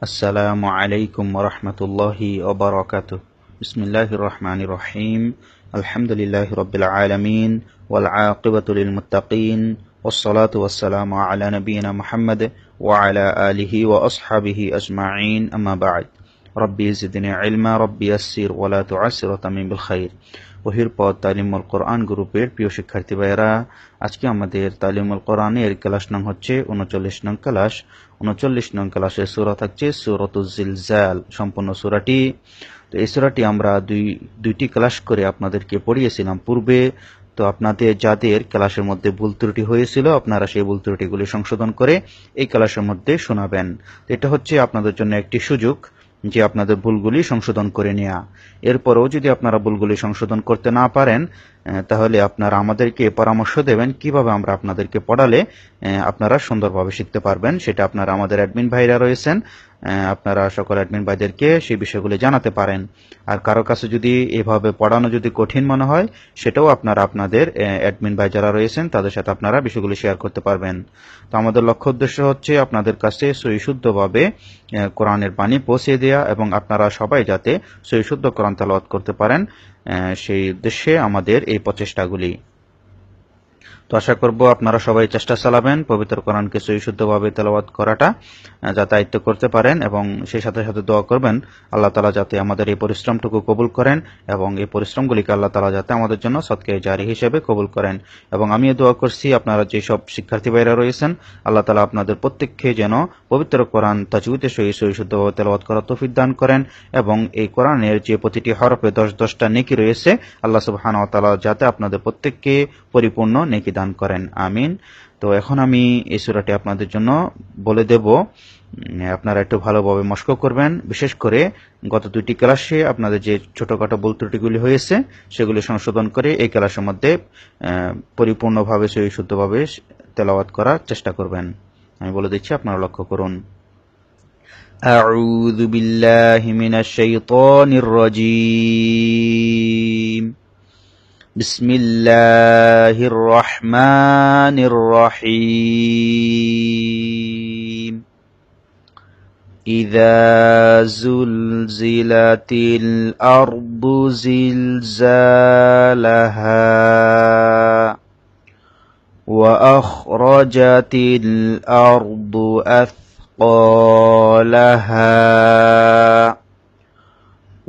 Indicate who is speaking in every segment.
Speaker 1: السلام عليكم ورحمة الله وبركاته. بسم الله الرحمن الرحيم. الحمد لله رب العالمين والعاقبة للمتقين والصلاة والسلام على نبينا محمد وعلى آله وأصحابه أجمعين. أما بعد রব্বি জিদিনে ইলমা, রব্বি আসির ওয়ালা তো আসির তামিমুল খাইর। ওহির পথ তালিমুল কোরআন গ্রুপের প্রিয় শিক্ষার্থী ভাইয়েরা, আজকে আমাদের তালিমুল কোরআনের ক্লাস নং হচ্ছে উনচল্লিশ নং ক্লাস। উনচল্লিশ নং ক্লাসের সুরা থাকছে সুরতুজিলজাল সম্পূর্ণ সুরাটি। তো এই সুরাটি আমরা দুই, দুইটি ক্লাস করে আপনাদেরকে পড়িয়েছিলাম পূর্বে। তো আপনাদের, যাদের ক্লাসের মধ্যে ভুল ত্রুটি হয়েছিল, আপনারা সেই ভুল ত্রুটিগুলি সংশোধন করে এই ক্লাসের মধ্যে শোনাবেন। এটা হচ্ছে আপনাদের জন্য একটি সুযোগ। যে আপনাদের ভুলগুলি সংশোধন করে নেওয়া এরপরেও যদি আপনারা ভুলগুলি সংশোধন করতে না পারেন তাহলে আপনারা আমাদেরকে পরামর্শ দেবেন কীভাবে আমরা আপনাদেরকে পড়ালে আপনারা সুন্দরভাবে শিখতে পারবেন। সেটা আপনারা আমাদের অ্যাডমিন ভাইরা রয়েছেন আপনারা সকল অ্যাডমিন ভাইদেরকে সেই বিষয়গুলি জানাতে পারেন। আর কারও কাছে যদি এভাবে পড়ানো যদি কঠিন মনে হয়, সেটাও আপনারা আপনাদের অ্যাডমিন ভাই যারা রয়েছেন, তাদের সাথে আপনারা বিষয়গুলি শেয়ার করতে পারবেন। তো আমাদের লক্ষ্য উদ্দেশ্য হচ্ছে আপনাদের কাছে সহিশুদ্ধভাবে কোরআনের বাণী পৌঁছে দেওয়া এবং আপনারা সবাই যাতে সহিশুদ্ধ কোরআন তেলাওয়াত করতে পারেন সেই উদ্দেশ্যে আমাদের এই প্রচেষ্টাগুলি। তো আশা করব আপনারা সবাই চেষ্টা চালাবেন পবিত্র কোরআনকে সহিশুদ্ধভাবে তেলাওয়াত করাটা আয়ত্ত করতে পারেন এবং সেই সাথে সাথে দোয়া করবেন, আল্লাহ তালা যাতে আমাদের এই পরিশ্রমটুকু কবুল করেন এবং এই পরিশ্রমগুলিকে আল্লাহ তালা যাতে আমাদের জন্য সৎকে জারি হিসেবে কবুল করেন। এবং আমিও দোয়া করছি আপনারা যেসব শিক্ষার্থী ভাইরা রয়েছেন, আল্লাহ তালা আপনাদের প্রত্যেককে যেন পবিত্র কোরআন তাজুদের সহি সহিশুদ্ধভাবে তেলাওয়াত করার তৌফিক দান করেন এবং এই কোরআনের যে প্রতিটি হরফে দশ দশটা নেকি রয়েছে, আল্লাহ সুবহান তালা যাতে আপনাদের প্রত্যেককে পরিপূর্ণ নেকি দান করেন আমিন তো এখন আমি এই সুরাটি আপনাদের জন্য বলে দেব উম, আপনারা একটু ভালোভাবে মস্ক করবেন বিশেষ করে গত দুইটি ক্লাসে আপনাদের যে ছোটখাটো ভুল ত্রুটিগুলি হয়েছে সেগুলি সংশোধন করে এই ক্লাসের মধ্যে আহ, পরিপূর্ণভাবে সহি শুদ্ধভাবে তেলাওয়াত করার চেষ্টা করবেন আমি বলে দিচ্ছি আপনারা লক্ষ্য করুন أعوذ بالله من الشيطان الرجيم بسم الله الرحمن الرحيم. إذا زلزلت الأرض زلزالها وأخرجت الأرض أثقالها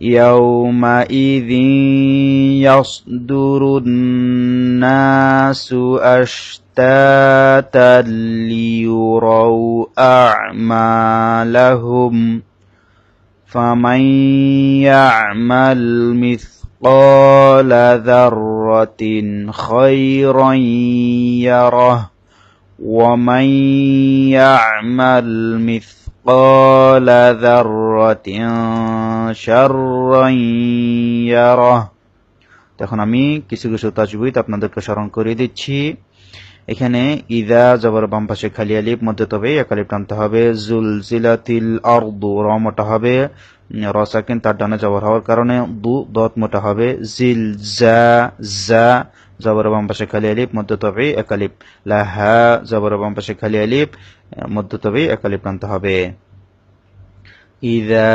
Speaker 1: يومئذ يصدر الناس أشتاتا ليروا أعمالهم فمن يعمل مثقال ذرة خيرا يره ومن يعمل مثقال ذرة شرا يره তখন আমি কিছু কিছু তাজবিদ আপনাদেরকে স্মরণ করিয়ে দিচ্ছি এখানে ইদা জবর বাম পাশে খালি আলিফ, মধ্যে তবে এক আলিফ টানতে হবে। জুল জিলাতিল আরদু, র মোটা হবে। রসাকিন তার ডানে জবর হওয়ার কারণে দু, দত মোটা হবে। জিল, জা জা, জবর বাম পাশে খালি আলিফ, মধ্য তবে এক আলিফ। লাহা জবর বাম পাশে খালি আলিফ, মধ্য তবে এক আলিফ টানতে হবে। ইদা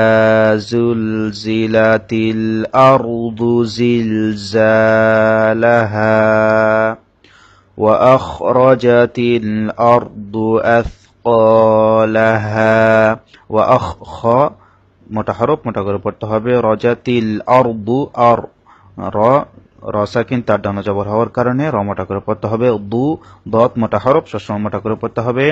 Speaker 1: জিল, জা লাহা وأخرجت الأرض أثقالها وأخ মোটা হরফ মোটা করে পড়তে হবে রজাতিল আরদু আর র রসাকিন তার ডানা জবর হওয়ার কারণে র মোটা করে পড়তে হবে দু দত মোটা হরফ সবসময় মোটা করে পড়তে হবে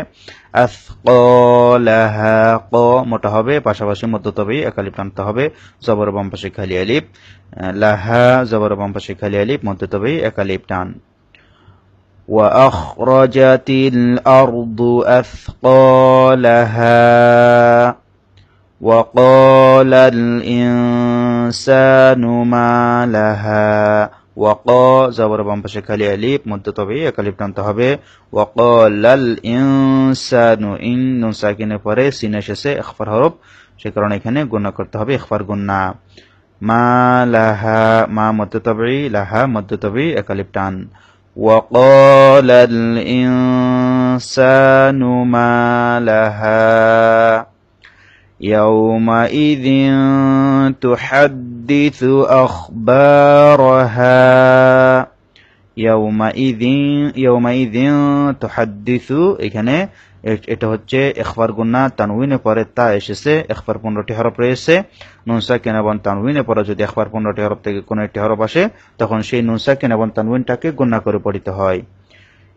Speaker 1: আফকলাহা ক মোটা হবে পাশাপাশি মধ্য তবেই একালিপ টানতে হবে জবর বাম পাশে খালি আলিপ লাহা জবর বাম পাশে খালি আলিপ মধ্য তবেই একালিপ টান وأخرجت الأرض أثقالها وقال الإنسان ما لها ওয়াক জবর বাম পাশে খালি আলিফ মধ্য তবে এক আলিফ টানতে হবে ওয়াকাল ইনসানু ইন নুন সাকিনের পরে সিন এসেছে ইখফার হরফ সে কারণে এখানে গুণা করতে হবে ইখফার গুণা মা লাহা মা মধ্য তবে লাহা মধ্য তবে এক আলিফ টান وقال الإنسان ما لها يومئذ تحدث أخبارها يومئذ يومئذ تحدث এখানে এটা হচ্ছে এখবার গুন্না তানউইনে পরে তা এসেছে এখবার পনেরোটি হরফ রয়েছে নুনসা কেন এবং তানউইনে পরে যদি এখবার পনেরোটি হরফ থেকে কোনো একটি হরফ আসে তখন সেই নুনসা কেন এবং তানউইনটাকে গুন্না করে পড়িতে হয়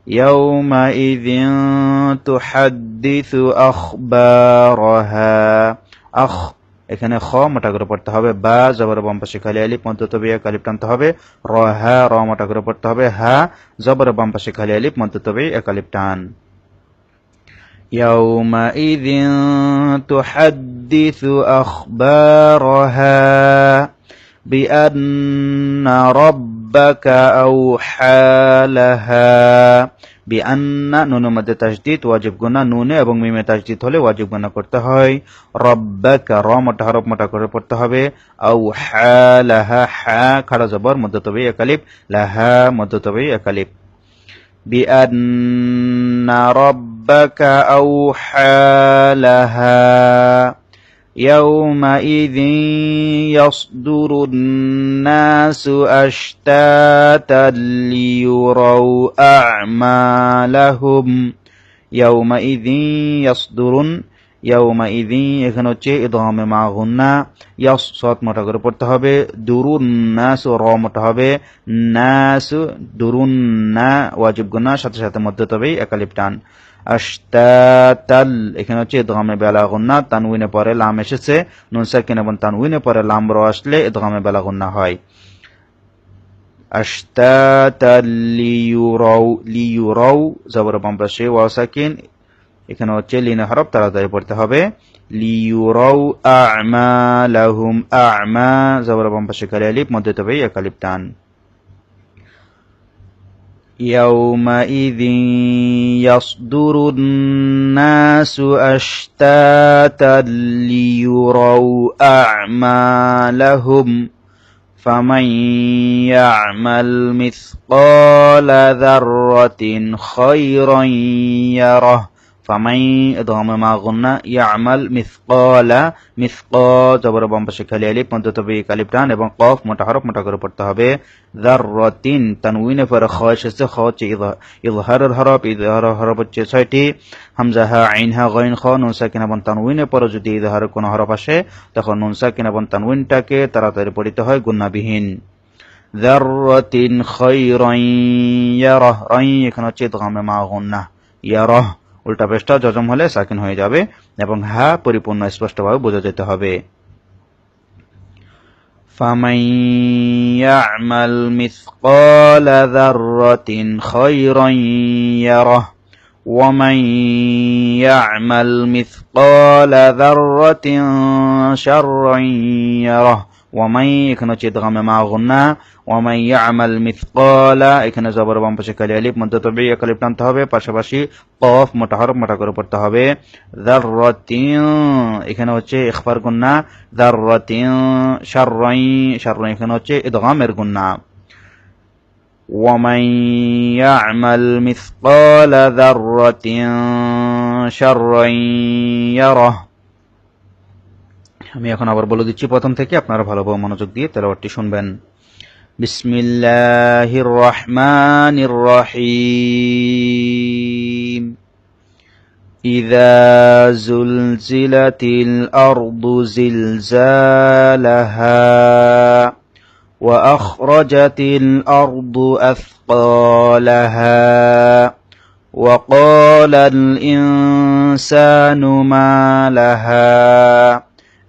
Speaker 1: يومئذ تحدث أخبارها أخ এখানে খ মোটা করে পড়তে হবে বা জবর বাম পাশে খালি আলিফ মধ্য বিয়া কালিপ টানতে হবে র হা র মোটা করে পড়তে হবে হা জবর বাম পাশে খালি আলিফ মধ্য তবে একালিপ টান يومئذ تحدث أخبارها بأن ربك أوحى لها বিআন্না নুনের মধ্যে তাজদিদ, ওয়াজিব গুনা নুনে এবং মিমে তাজদিদ হলে ওয়াজিব গুনা করতে হয়। রব্বাকা র মোটা হরফ মোটা করে পড়তে হবে। আউ হা, লাহা, হা, খাড়া জবর মধ্য তবে একালিপ লাহা মধ্য তবে একালিপ বিআন্না রব্বাকা আউহা লাহা। يومئذ يصدر الناس أشتاتا ليروا أعمالهم يومئذ يصدر يومئذ এখানে হচ্ছে ইদগামে মা গুন্না ইয়াস সৎ মোটা করে পড়তে হবে দুরুন নাস র মোটা হবে নাস দুরুন না ওয়াজিব গুন্না সাথে সাথে মধ্যে তবেই একালিপ টান আশতাতাল, এখানে হচ্ছে ইদগামে বেলা গুন্না, তানউইনে পরে লাম এসেছে, নুন সাকিন এবং তানউইনে পরে লাম র আসলে ইদগামে বেলা গুন্না হয়। আশতাতাল লিয়ুরাউ লিয়ুরাউ, জবর বাম পাশে ওয়া সাকিন, এখানে হচ্ছে লিনে হরফ তাড়াতাড়ি পড়তে হবে। লিয়ুরাউ আ'মালাহুম আ'মা, জবর বাম পাশে কালি আলিফ, মধ্যে তবে এক আলিফ টান। يومئذ يصدر الناس أشتاتا ليروا أعمالهم فمن يعمل مثقال ذرة خيرا يره মোটা মোটা করে পড়তে হবে। পরে হরফ হচ্ছে আইন খ পরে যদি ইজহারের কোনো হরফ আসে, তখন নুন, সাকিন এবং তানউইনটাকে তাড়াতাড়ি পড়িতে হয় গুন্নাবিহীন। এখানে হচ্ছে মা গুন্না, ইয়ারাহ। উল্টা পেশটা জজম হলে সাকিন হয়ে যাবে এবং হা পরিপূর্ণ স্পষ্টভাবে বোঝা যেতে হবে فمن يعمل مثقال ذرة خيرا يره ومن يعمل مثقال ذرة شرا يره ওয়ামাই এখানে হচ্ছে ইদগামে মা গুন্না ওয়ামাই ইয়ামাল মিথকালা এখানে জবর বাম পাশে কালি আলিফ মধ্য তবে একালিফ টানতে হবে পাশাপাশি কফ মোটা হরফ মোটা করে পড়তে হবে দাররাতিন এখানে হচ্ছে ইখফার গুন্না দাররাতিন শাররাই শাররাই এখানে হচ্ছে ইদগামের গুন্না ومن يعمل مثقال ذرة شرا يره আমি এখন আবার বলে দিচ্ছি প্রথম থেকে আপনারা ভালোভাবে মনোযোগ দিয়ে তেলাওয়াতটি শুনবেন বিসমিল্লাহির রহমানির রহিম إذا زلزلت الأرض زلزالها وأخرجت الأرض أثقالها وقال الإنسان ما لها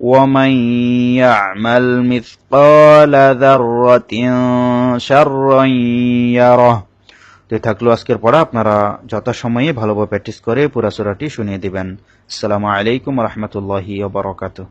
Speaker 1: ومن يعمل مثقال ذرة شرا يره তো থাকলো আজকের পড়া আপনারা যথাসময়ে ভালোভাবে প্র্যাকটিস করে পুরা সূরাটি শুনিয়ে দিবেন আসসালামু আলাইকুম রহমতুল্লাহি ওয়া বারাকাতুহু